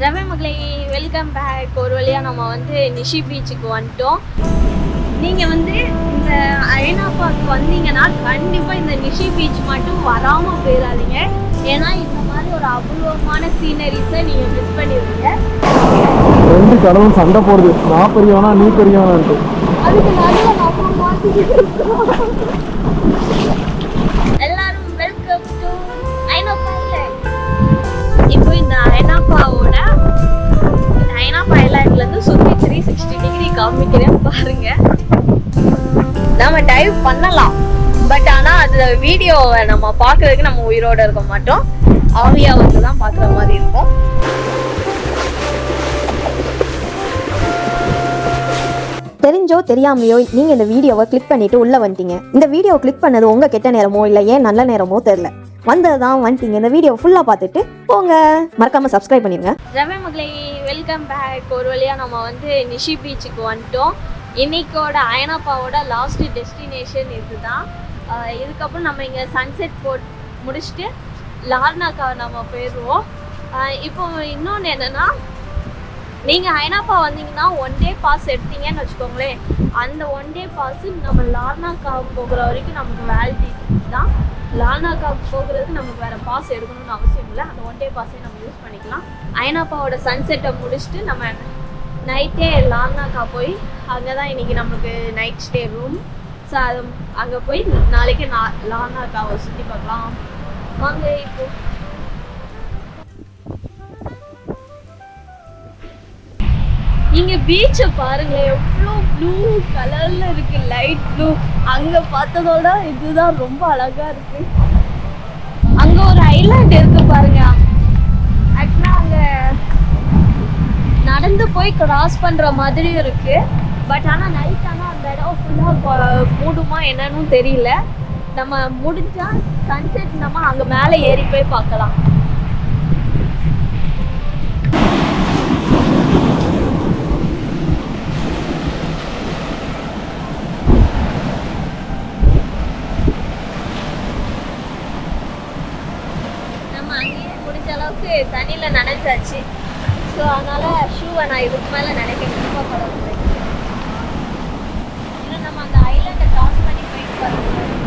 ரவி மகளே welcome back ஒரு வழியாக நம்ம வந்து நிஷி பீச்சுக்கு வந்துட்டோம். நீங்கள் வந்து இந்த அயனா பார்க் வந்தீங்கன்னா கண்டிப்பாக இந்த நிஷி பீச் மட்டும் வராமல் போயிடாதீங்க. ஏன்னா இந்த மாதிரி ஒரு அபூர்வமான சீனரிஸை நீங்கள் மிஸ் பண்ணிடுவீங்க. ரெண்டு கடவுள் சண்டை போடுது. நான் பெரியவனா நீ பெரியவனான்ட்டு அதுக்கு நடுவில் நம்ம மாட்டிக்கிட்டு எல்லாரும் வெல்கம் டு ஐனோப்பா ஐலாண்ட் இப்போ இந்த ஐனாப்பாவோட த்ரீ சிக்ஸ்டி டிகிரி காமிக்கிறேன் பாருங்க. நம்ம டைவ் பண்ணலாம். பட் ஆனா அது வீடியோவை நம்ம பார்க்கறதுக்கு நம்ம உயிரோட இருக்க மாட்டோம். ஆவியா வந்து தான் பார்க்குற மாதிரி இருக்கும். தெரிஞ்சோ தெரியாமையோ நீங்க இந்த வீடியோவை கிளிக் பண்ணிட்டு உள்ள வந்துட்டீங்க. இந்த வீடியோ கிளிக் பண்ணது உங்க கெட்ட நேரமோ இல்ல ஏன் நல்ல நேரமோ வந்தது தான் வந்துட்டீங்க. இந்த வீடியோ ஃபுல்லாக பார்த்துட்டு போங்க. மறக்காம சப்ஸ்கிரைப் பண்ணிடுங்க ரவி மகளை வெல்கம் பேக் ஒரு வழியாக நம்ம வந்து நிஷி பீச்சுக்கு வந்துட்டோம். இன்னைக்கோட அயனாப்பாவோட லாஸ்ட் டெஸ்டினேஷன் இதுதான். இதுக்கப்புறம் நம்ம இங்கே சன்செட் போட் முடிச்சுட்டு லார்னாக்கா நம்ம போயிடுவோம். இப்போ இன்னொன்று என்னென்னா நீங்கள் ஐநாப்பா வந்தீங்கன்னா ஒன் டே பாஸ் எடுத்தீங்கன்னு வச்சுக்கோங்களேன். அந்த ஒன் டே பாஸ் நம்ம லார்னாக்கா போகிற வரைக்கும் நமக்கு வேலிடிட்டி தான். லார்னாக்கா போகிறது நமக்கு வேறு பாஸ் எடுக்கணும்னு அவசியம் இல்லை. அந்த ஒன் டே பாஸே நம்ம யூஸ் பண்ணிக்கலாம். ஐநாப்பாவோட சன்செட்டை முடிச்சுட்டு நம்ம நைட்டே லார்னாக்கா போய் அங்கே தான் இன்றைக்கி நமக்கு நைட் ஸ்டே ரூம் ஸோ அது அங்கே போய் நாளைக்கு நா லார்னாக்காவை சுற்றி பார்க்கலாம். வாங்க இப்போ. இங்க பீச்சை பாருங்க எவ்வளோ ப்ளூ கலர்ல இருக்கு லைட் ப்ளூ அங்க பார்த்ததோட இதுதான் ரொம்ப அழகா இருக்கு. அங்க ஒரு ஐலாண்ட் இருக்கு பாருங்க. ஆக்சுவலா அங்க நடந்து போய் கிராஸ் பண்ற மாதிரி இருக்கு. பட் ஆனா நைட் ஆனா அந்த இடம் ஃபுல்லா மூடுமா என்னன்னு தெரியல. நம்ம முடிஞ்சா சன்செட் நம்ம அங்க மேலே ஏறி போய் பார்க்கலாம் நம்ம அங்கேயே முடிஞ்ச அளவுக்கு தண்ணியில் நனைஞ்சாச்சு ஸோ அதனால் ஷூவை நான் இதுக்கு மேலே நினைக்க படம் இன்னும் நம்ம அந்த ஐலாண்டை கிராஸ் பண்ணி போயிட்டு வரணும்.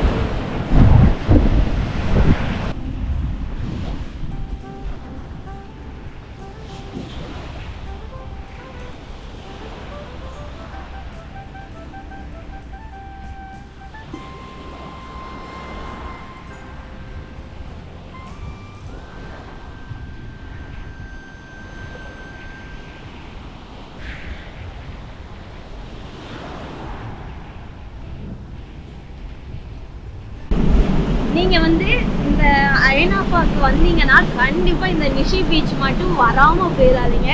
வந்து இந்த அயனா பார்க் வந்தீங்கன்னா கண்டிப்பாக இந்த நிஷி பீச் மட்டும் வராமல் போயிடாதீங்க.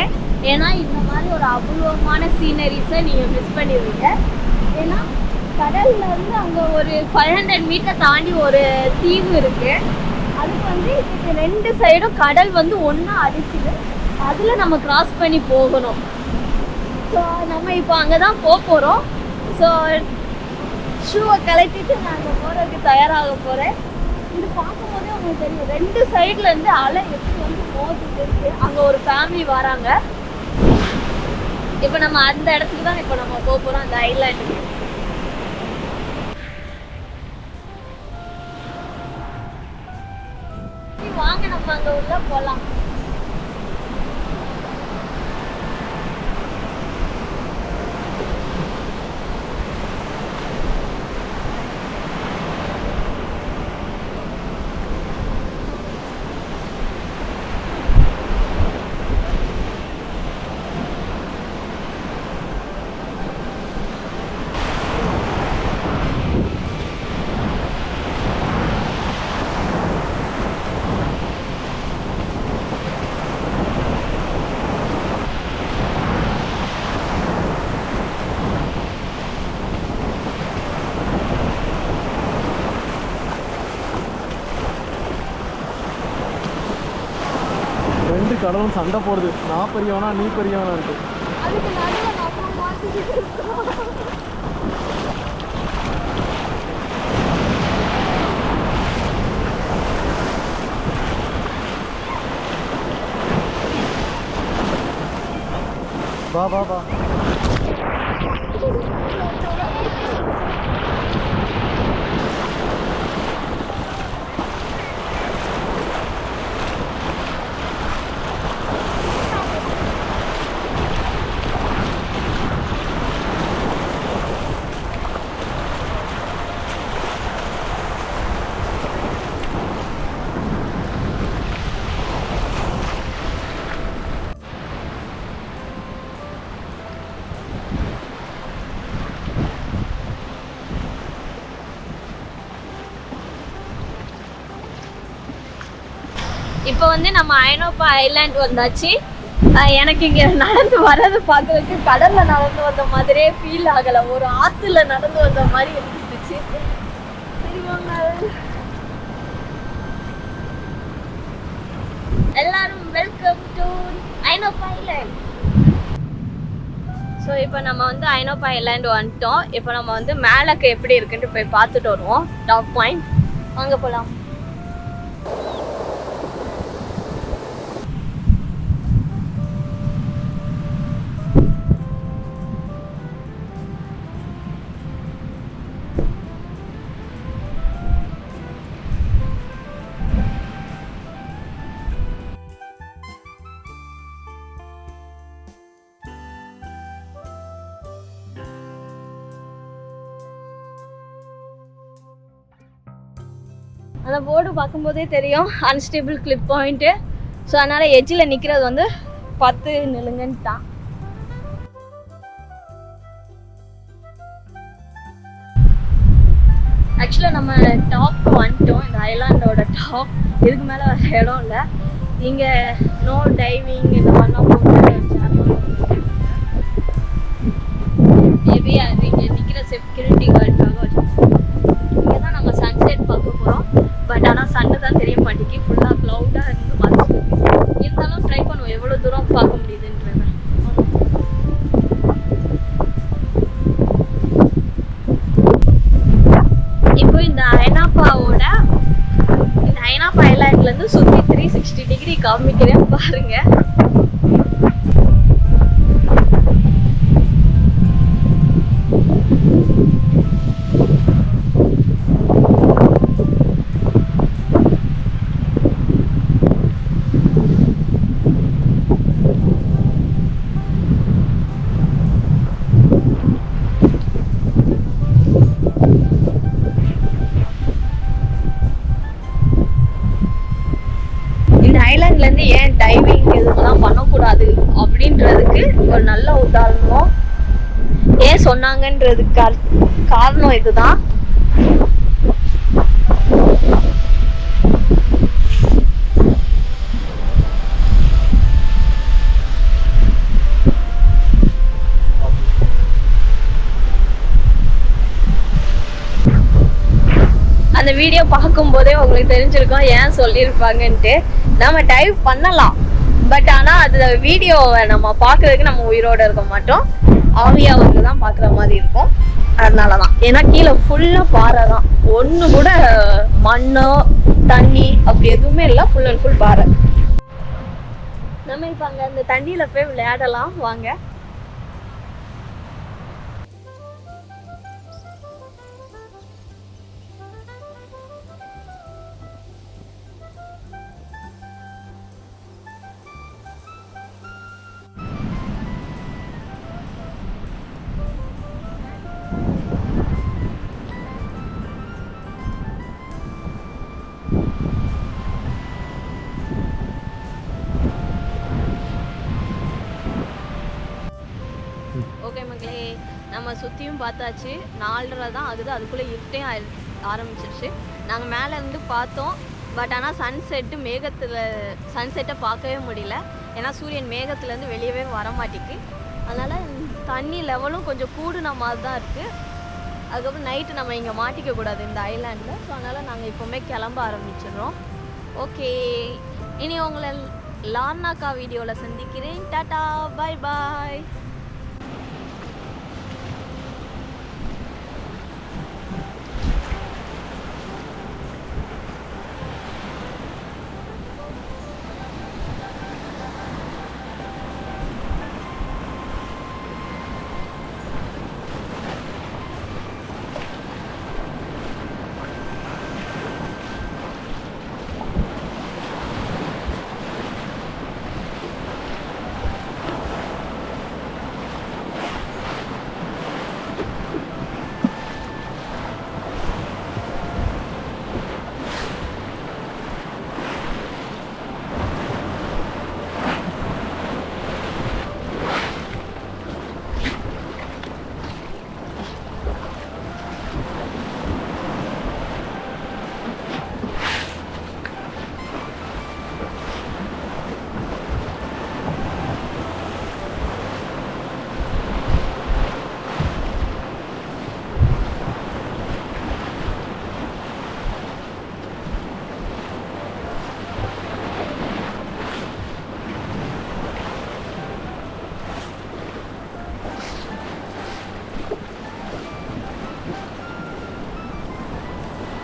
ஏன்னா இந்த மாதிரி ஒரு அபூர்வமான சீனரிஸை நீங்கள் மிஸ் பண்ணிடுவீங்க. ஏன்னா கடல்ல இருந்து அங்கே ஒரு ஃபைவ் ஹண்ட்ரட் மீட்டர் தாண்டி ஒரு தீவு இருக்குது அதுக்கு வந்து இதுக்கு ரெண்டு சைடும் கடல் வந்து ஒன்றா அடிச்சுது அதில் நம்ம கிராஸ் பண்ணி போகணும். ஸோ நம்ம இப்போ அங்கே தான் போக போகிறோம் ஸோ ஷூவை கலட்டிட்டு நான் அங்கே போகிறதுக்கு தயாராக போகிறேன் இது பார்க்கும்போதே உங்களுக்கு தெரியும். ரெண்டு சைடுல இருந்து அலை எப்படி வந்து மோதிட்டு இருக்கு. அங்க ஒரு ஃபேமிலி வராங்க. இப்போ நம்ம அந்த இடத்துக்கு தான் இப்போ நம்ம போக போறோம் அந்த ஐலாண்டுக்கு வாங்க நம்ம அங்க உள்ள போலாம். ரெண்டு கடவுள் சண்டை போடுது. நான் பெரியவனா நீ மாட்டிக்கிட்டு இருக்கோம். வா வா வா. இப்போ வந்து நம்ம அயனோப்பா ஐலாண்ட் வந்தாச்சு. எனக்கு இங்க நடந்து வர்றது பார்க்கறதுக்கு கடல்ல நடந்து வந்த மாதிரியே ஃபீல் ஆகல. ஒரு ஆத்துல நடந்து வந்த மாதிரி இருந்துச்சு. எல்லாரும் welcome to Ainoppa island so இப்போ நம்ம வந்து ஐனோப்பா ஐலாண்ட் வந்துட்டோம். இப்போ நம்ம வந்து மேலக்கு எப்படி இருக்குன்ட்டு போய் பார்த்துட்டு வருவோம். டாப் பாயிண்ட் வாங்க போகலாம் அந்த போர்டு பார்க்கும்போதே தெரியும். அன்ஸ்டேபிள் கிளிப் பாயிண்ட்டு ஸோ அதனால் எட்ஜில் நிற்கிறது வந்து பத்து நிலுங்கன்ட்டான். ஆக்சுவலாக நம்ம டாப் வந்துட்டோம். இந்த ஐலாண்டோட டாப் இதுக்கு மேலே வர இடம் இல்லை. இங்கே நோ டைவிங் இந்த மாதிரிலாம் போட்டு மேபி அது இங்கே நிற்கிற செக்யூரிட்டி கார்டு சிக்ஸ்டி டிகிரி காமிக்கிறேன் பாருங்க. அப்படின்றதுக்கு ஒரு நல்ல உதாரணம். ஏன் சொன்னாங்கன்றதுக்கு காரணம் இதுதான். அந்த வீடியோ பார்க்கும்போதே உங்களுக்கு தெரிஞ்சிருக்கும் ஏன் சொல்லியிருப்பாங்கன்ட்டு. நம்ம டைவ் பண்ணலாம். பட் ஆனால் அது வீடியோவை நம்ம பார்க்கறதுக்கு நம்ம உயிரோட இருக்க மாட்டோம். ஆவியா வந்து தான் பார்க்குற மாதிரி இருக்கும். அதனால தான் ஏன்னா கீழே ஃபுல்லாக பாறை தான். ஒன்று கூட மண்ணோ தண்ணி அப்படி எதுவுமே இல்லை. ஃபுல் அண்ட் ஃபுல் பாறை. நம்ம இப்போ அங்கே அந்த தண்ணியில் போய் விளையாடலாம். வாங்க. நம்ம சுற்றியும் பார்த்தாச்சு. நாலரை தான் ஆகுது. அதுக்குள்ளே இருட்டே ஆயி- ஆரம்பிச்சிருச்சு. நாங்கள் மேலே இருந்து பார்த்தோம். பட் ஆனால் சன்செட்டு மேகத்தில் சன்செட்டை பார்க்கவே முடியல. ஏன்னா சூரியன் மேகத்துலேருந்து வெளியவே வர மாட்டேங்குது. அதனால் தண்ணி லெவலும் கொஞ்சம் கூடுன மாதிரி தான் இருக்குது அதுக்கப்புறம் நைட்டு நம்ம இங்கே மாட்டிக்க கூடாது இந்த ஐலாண்டில் ஸோ அதனால் நாங்கள் இப்போவுமே கிளம்ப ஆரம்பிச்சிடுறோம். ஓகே இனி உங்களை லார்னாக்கா வீடியோவில் சந்திக்கிறேன். டாடா. பாய் பாய்